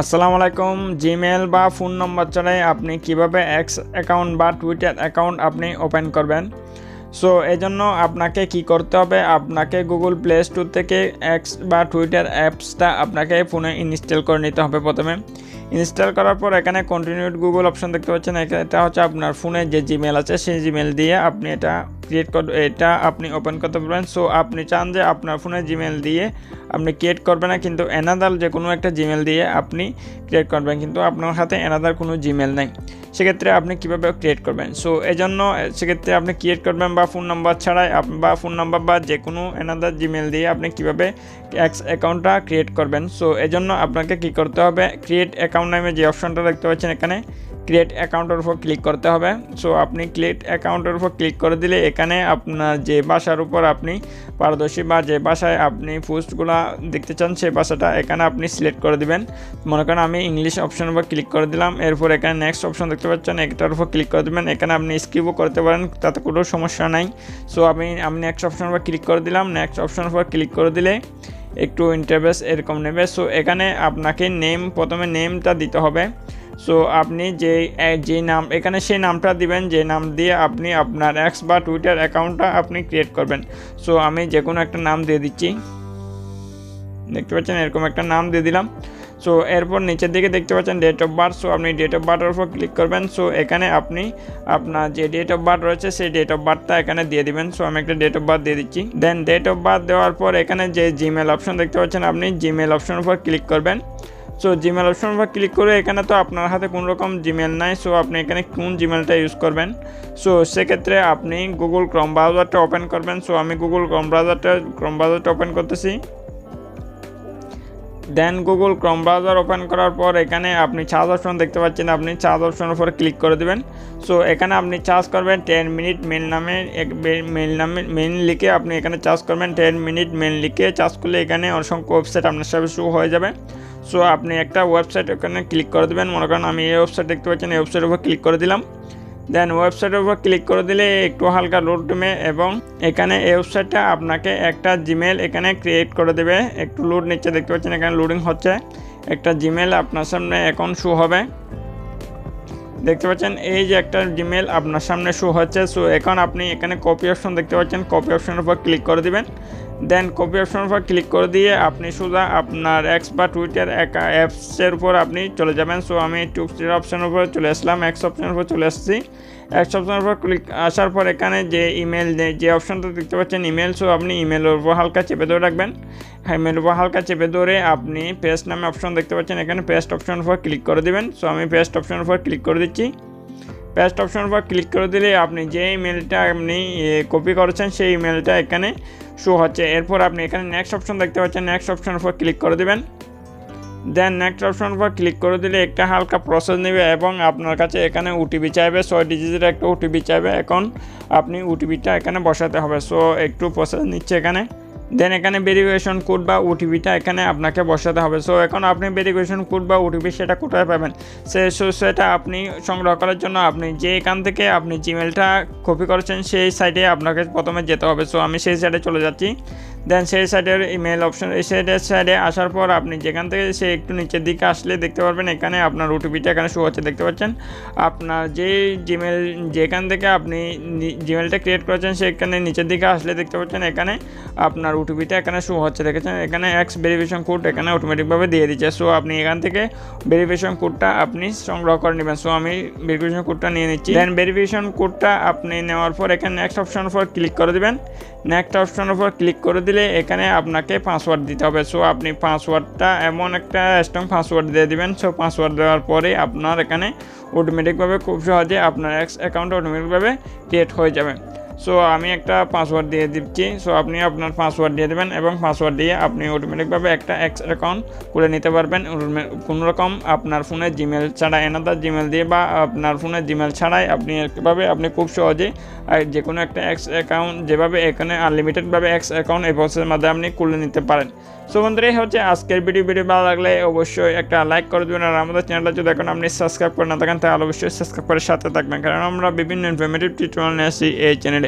আসসালামু আলাইকুম জিমেল বা ফোন নম্বর ছাড়াই আপনি কীভাবে এক্স অ্যাকাউন্ট বা টুইটার অ্যাকাউন্ট আপনি ওপেন করবেন? সো এই জন্য আপনাকে কি করতে হবে? আপনাকে গুগল প্লে স্টোর থেকে এক্স বা টুইটার অ্যাপসটা আপনাকে ফোনে ইনস্টল করে নিতে হবে প্রথমে। ইনস্টল করার পর এখানে কন্টিনিউড গুগল অপশন দেখতে পাচ্ছেন। এটা হচ্ছে আপনার ফোনে যে জিমেল আছে, সেই জিমেল দিয়ে আপনি এটা ক্রিয়েট কর, এটা আপনি ওপেন করতে পারবেন। সো আপনি চান যে আপনার ফোনে জিমেল দিয়ে আপনি ক্রিয়েট করবেন না, কিন্তু এনাদার যে কোনো একটা জিমেল দিয়ে আপনি ক্রিয়েট করবেন, কিন্তু আপনার হাতে এনাদার কোনো জিমেল নেই। সেক্ষেত্রে আপনি কীভাবে ক্রিয়েট করবেন? সো এই জন্য সেক্ষেত্রে আপনি ক্রিয়েট করবেন বা ফোন নাম্বার ছাড়াই বা ফোন নাম্বার বা যে কোনো এনাদার জিমেল দিয়ে আপনি কীভাবে এক্স অ্যাকাউন্টটা ক্রিয়েট করবেন? সো এই জন্য আপনাকে কী করতে হবে? ক্রিয়েট অ্যাকাউন্ট নামে যে অপশনটা দেখতে পাচ্ছেন এখানে ক্রিয়েট অ্যাকাউন্টের উপর ক্লিক করতে হবে। সো আপনি ক্রিয়েট অ্যাকাউন্টের উপর ক্লিক করে দিলে এখানে আপনার যে ভাষার উপর আপনি পারদর্শী বা যে ভাষায় আপনি পোস্টগুলো দেখতে চান সেই ভাষাটা এখানে আপনি সিলেক্ট করে দিবেন। মনে করেন আমি ইংলিশ অপশনের উপর ক্লিক করে দিলাম, এরপর এখানে নেক্সট অপশন দেখতে পাচ্ছেন, এটার উপর ক্লিক করে দেবেন। এখানে আপনি স্ক্রিপও করতে পারেন, তাতে কোনো সমস্যা নাই। সো আমি আমি নেক্সট অপশনের উপর ক্লিক করে দিলাম নেক্সট অপশনের উপর ক্লিক করে দিলে একটু ইন্টারভেস এরকম নেবে। সো এখানে আপনাকে নেম প্রথমে নেমটা দিতে হবে। সো আপনি যে যে নাম, এখানে সেই নামটা দিবেন, যে নাম দিয়ে আপনি আপনার এক্স বা টুইটার অ্যাকাউন্টটা আপনি ক্রিয়েট করবেন। সো আমি যে কোনো একটা নাম দিয়ে দিচ্ছি। দেখতে পাচ্ছেন? এরকম একটা নাম দিয়ে দিলাম। সো এরপর নিচের দিকে দেখতে পাচ্ছেন ডেট অফ বার্থ সো আপনি ডেট অফ বার্থের উপর ক্লিক করবেন। সো এখানে আপনি আপনার যে ডেট অফ বার্থ রয়েছে, সেই ডেট অফ বার্থটা এখানে দিয়ে দিবেন। সো আমি একটা ডেট অফ বার্থ দিয়ে দিচ্ছি। দেন ডেট অফ বার্থ দেওয়ার পর এখানে যে জিমেল অপশন দেখতে পাচ্ছেন, আপনি জিমেল অপশনের উপর ক্লিক করবেন। সো জিমেল অপশন বা ক্লিক করে এখানে তো আপনার হাতে কোনো রকম জিমেল নাই। সো আপনি এখানে কোন জিমেলটা ইউজ করবেন? সো সেক্ষেত্রে আপনি গুগল ক্রম ব্রাউজারটা ওপেন করবেন। সো আমি গুগল ক্রম ব্রাউজারটা ক্রম ব্রাউজারটা ওপেন করতেছি। Then Google Chrome browser open করার পর এখানে আপনি চার্জ অপশন দেখতে পাচ্ছেন, আপনি চার্জ অপশনের উপর ক্লিক করে দেবেন। সো এখানে আপনি চার্জ করবেন টেন মিনিট মেল নামে এক মেল নামে মেন লিখে আপনি এখানে চার্জ করবেন টেন মিনিট মেল লিখে। চার্জ করলে এখানে অসংখ্য ওয়েবসাইট আপনার সাথে শুরু হয়ে যাবে। সো আপনি একটা ওয়েবসাইট ওখানে ক্লিক করে দেবেন। মনে করেন আমি এই ওয়েবসাইট দেখতে পাচ্ছেন, এই ওয়েবসাইটের উপর ক্লিক করে দিলাম। দেন ওয়েবসাইটের উপর ক্লিক করে দিলে একটু হালকা লোড নেবে এবং এখানে এই ওয়েবসাইটটা আপনাকে একটা জিমেল এখানে ক্রিয়েট করে দেবে। একটু লোড নিচ্ছে, দেখতে পাচ্ছেন এখানে লোডিং হচ্ছে। একটা জিমেল আপনার সামনে এখন শু হবে। দেখতে পাচ্ছেন, এই যে একটা জিমেল আপনার সামনে শো হচ্ছে। সো এখন আপনি এখানে কপি অপশন দেখতে পাচ্ছেন। কপি অপশনের উপর ক্লিক করে দিবেন। দেন কপি অপশনের উপর ক্লিক করে দিয়ে আপনি সোজা আপনার এক্স বা টুইটার অ্যাপসের উপর আপনি চলে যাবেন। সো আমি টুইটার অপশনের উপর চলে আসলাম। এক্স অপশনের উপর চলে আসছি। এক্স অপশনের উপর ক্লিক আসার পর এখানে যে ইমেল যে অপশনটা দেখতে পাচ্ছেন ইমেল সো আপনি ইমেলের উপর হালকা চেপে ধরে রাখবেন। ইমেলের উপর হালকা চেপে ধরে আপনি পেস্ট নামে অপশন দেখতে পাচ্ছেন, এখানে পেস্ট অপশনের উপর ক্লিক করে দিবেন। সো আমি পেস্ট অপশনের উপর ক্লিক করে দিচ্ছি। পেস্ট অপশনের উপর ক্লিক করে দিলে আপনি যে ইমেলটা আপনি কপি করেছেন, সেই ইমেলটা এখানে শো হচ্ছে। এরপর আপনি এখানে নেক্সট অপশন দেখতে পাচ্ছেন নেক্সট অপশনের উপর ক্লিক করে দেবেন। দেন নেক্সট অপশন উপর ক্লিক করে দিলে একটা হালকা প্রসেস নেবে এবং আপনার কাছে এখানে ওটিপি চাইবে, ছয় ডিজিটের একটা ওটিপি চাইবে। এখন আপনি ওটিপিটা এখানে বসাতে হবে। সো একটু প্রসেস নিচ্ছে এখানে। দেন এখানে ভেরিফিকেশন কোড বা ওটিপিটা এখানে আপনাকে বসাতে হবে। সো এখন আপনি ভেরিফিকেশন কোড বা ওটিপি সেটা কোথায় পাবেন? সে, সো, সেটা আপনি সংগ্রহ করার জন্য আপনি যে এখান থেকে আপনি জিমেলটা কপি করেছেন, সেই সাইটে আপনাকে প্রথমে যেতে হবে। সো আমি সেই সাইডে চলে যাচ্ছি। দেন সেই সাইডের ইমেল অপশন এই সাইডের সাইডে আসার পর আপনি যেখান থেকে সে একটু নিচের দিকে আসলে দেখতে পারবেন, এখানে আপনার ওটিপিটা এখানে শো হচ্ছে, দেখতে পাচ্ছেন? আপনার যে জিমেল যেখান থেকে আপনি জিমেলটা ক্রিয়েট করেছেন, সেখানে নিচের দিকে আসলে দেখতে পাচ্ছেন, এখানে আপনার ওটিপিটা এখানে শো হচ্ছে, দেখেছেন? এখানে এক্স ভেরিফিকেশন কোড এখানে অটোমেটিকভাবে দিয়ে দিচ্ছে। সো আপনি এখান থেকে ভেরিফিকেশন কোডটা আপনি সংগ্রহ করে নেবেন। সো আমি ভেরিফিকেশন কোডটা নিয়ে নিচ্ছি। দেন ভেরিফিকেশন কোডটা আপনি নেওয়ার পর এখানে নেক্সট অপশনের ফর ক্লিক করে দেবেন। নেক্সট অপশনের উপর ক্লিক করে দিলে এখানে আপনাকে পাসওয়ার্ড দিতে হবে। সো আপনি পাসওয়ার্ডটা এমন একটা স্ট্রং পাসওয়ার্ড দিয়ে দিবেন। সো পাসওয়ার্ড দেওয়ার পরে আপনার এখানে অটোমেটিকভাবে খুব সহজে আপনার অ্যাকাউন্ট অটোমেটিকভাবে ক্রিয়েট হয়ে যাবে। সো আমি একটা পাসওয়ার্ড দিয়ে দিচ্ছি। সো আপনি আপনার পাসওয়ার্ড দিয়ে দেবেন এবং পাসওয়ার্ড দিয়ে আপনি অটোমেটিকভাবে একটা এক্স অ্যাকাউন্ট খুলে নিতে পারবেন। কোনো রকম আপনার ফোনে জিমেল ছাড়া এনাদার জিমেল দিয়ে বা আপনার ফোনে জিমেল ছাড়াই আপনি এভাবে আপনি খুব সহজে যে কোনো একটা এক্স অ্যাকাউন্ট যেভাবে এখানে আনলিমিটেডভাবে এক্স অ্যাকাউন্ট এই প্রসেসের মাধ্যমে আপনি খুলে নিতে পারেন। সো বন্ধুরা হচ্ছে আজকের ভিডিও ভিডিও ভালো লাগলে অবশ্যই একটা লাইক করে দেবেন আর আমাদের চ্যানেলটা যদি এখন আপনি সাবস্ক্রাইব করে না থাকেন, তাহলে অবশ্যই সাবস্ক্রাইব করে সাথে থাকবেন। কারণ আমরা বিভিন্ন ইনফরমেটিভ টিউটোরিয়াল নিয়ে আসি এই চ্যানেলে